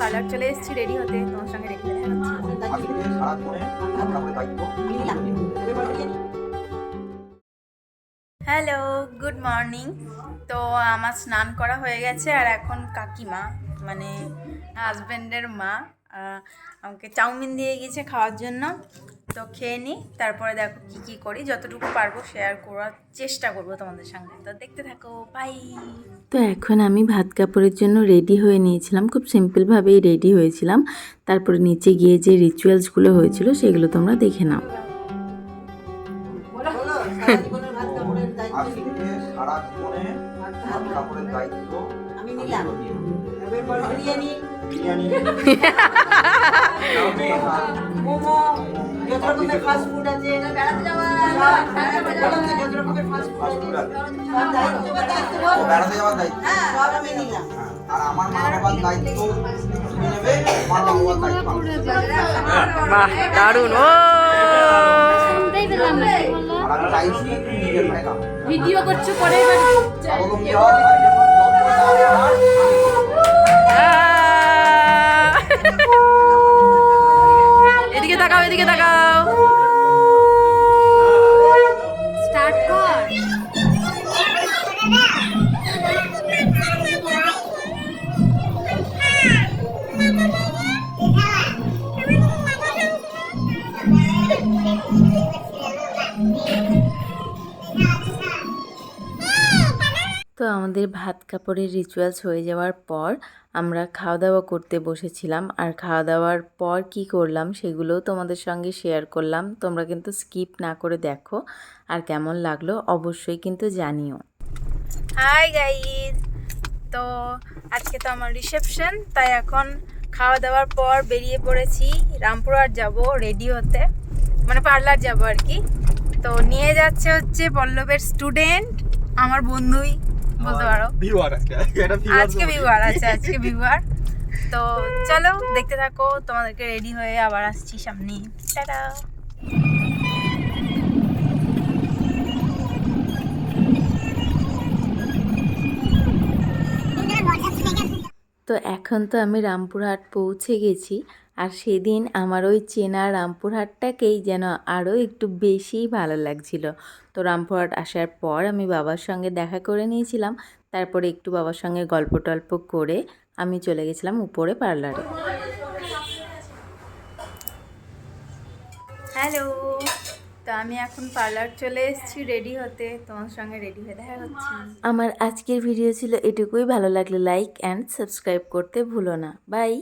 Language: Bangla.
পার্লার চলে এসেছি রেডি হতে। তোমার সঙ্গে রেডি হ্যালো গুড মর্নিং তো আমার স্নান করা হয়ে গেছে আর এখন কাকিমা মানে হাজবেন্ডের মা। আমাকে চাউমিন দিয়ে গেছে খাওয়ার জন্য। তো খেয়ে নিই তারপরে দেখো কী কী করি যতটুকু পারব শেয়ার করার চেষ্টা করব তোমাদের সঙ্গে। তো দেখতে থাকো বাই তো এখন আমি ভাত কাপড়ের জন্য রেডি হয়ে নিয়েছিলাম খুব সিম্পলভাবেই রেডি হয়েছিলাম। তারপরে নিচে গিয়ে যে রিচুয়ালসগুলো হয়েছিল সেগুলো তোমরা দেখে নাও। সারা জীবনে ভাত কাপড়ের দায়িত্ব আমি নিলাম। বিরিয়ানি বিরিয়ানি মোমো যত রকমের ফাস্ট ফুড আছে বেড়াতে যাওয়া যত রকমের ফাস্ট ফুড আছে আছে। সব দায়িত্ব বা দায়িত্ব ও বেড়াতে যাওয়ার দায়িত্ব সব আমি নিলাম হ্যাঁ, আর আমার মা বাবার দায়িত্ব তুমি নেবে আমার মা বাবার দায়িত্ব বাহ দারুণ ও আর আমি চাইছি নিজের ভাই ভিডিও করছ পরে এদিকে তাকাও। স্টার্ট কর। তো আমাদের ভাত কাপড়ের রিচুয়ালস হয়ে যাওয়ার পর আমরা খাওয়া দাওয়া করতে বসেছিলাম। আর খাওয়া দাওয়ার পর কি করলাম সেগুলোও তোমাদের সঙ্গে শেয়ার করলাম। তোমরা কিন্তু স্কিপ না করে দেখো। আর কেমন লাগল অবশ্যই কিন্তু জানিও। হাই গাইজ তো আজকে তো আমার রিসেপশন তাই এখন খাওয়া দাওয়ার পর বেরিয়ে পড়েছি। রামপুরহাট যাব রেডি হতে। মানে পার্লার যাব আর কি। তো নিয়ে যাচ্ছে হচ্ছে পল্লবের স্টুডেন্ট আমার বন্ধুই। বলতে পারো? ভিউয়ার আজকে এটা আজকে ভিউয়ার আছে আজকে ভিউয়ার তো চলো দেখতে থাকো তোমাদেরকে রেডি হয়ে আবার আসছি সামনে। টাটা। তো এখন তো আমি রামপুরহাট পৌঁছে গেছি। আর সেদিন আমার ওই চেনা রামপুরহাটটাকেই যেন আরও একটু বেশিই ভালো লাগছিল। তো রামপুরহাট আসার পর আমি বাবার সঙ্গে দেখা করে নিয়েছিলাম। তারপরে একটু বাবার সঙ্গে গল্প টল্প করে আমি চলে গেছিলাম উপরে পার্লারে। হ্যালো তো আমি এখন পার্লার চলে এসেছি রেডি হতে। তোমার সঙ্গে রেডি হয়ে দেখা হচ্ছে। আমার আজকের ভিডিও ছিল এটুকুই। ভালো লাগলে লাইক অ্যান্ড সাবস্ক্রাইব করতে ভুলো না। বাই।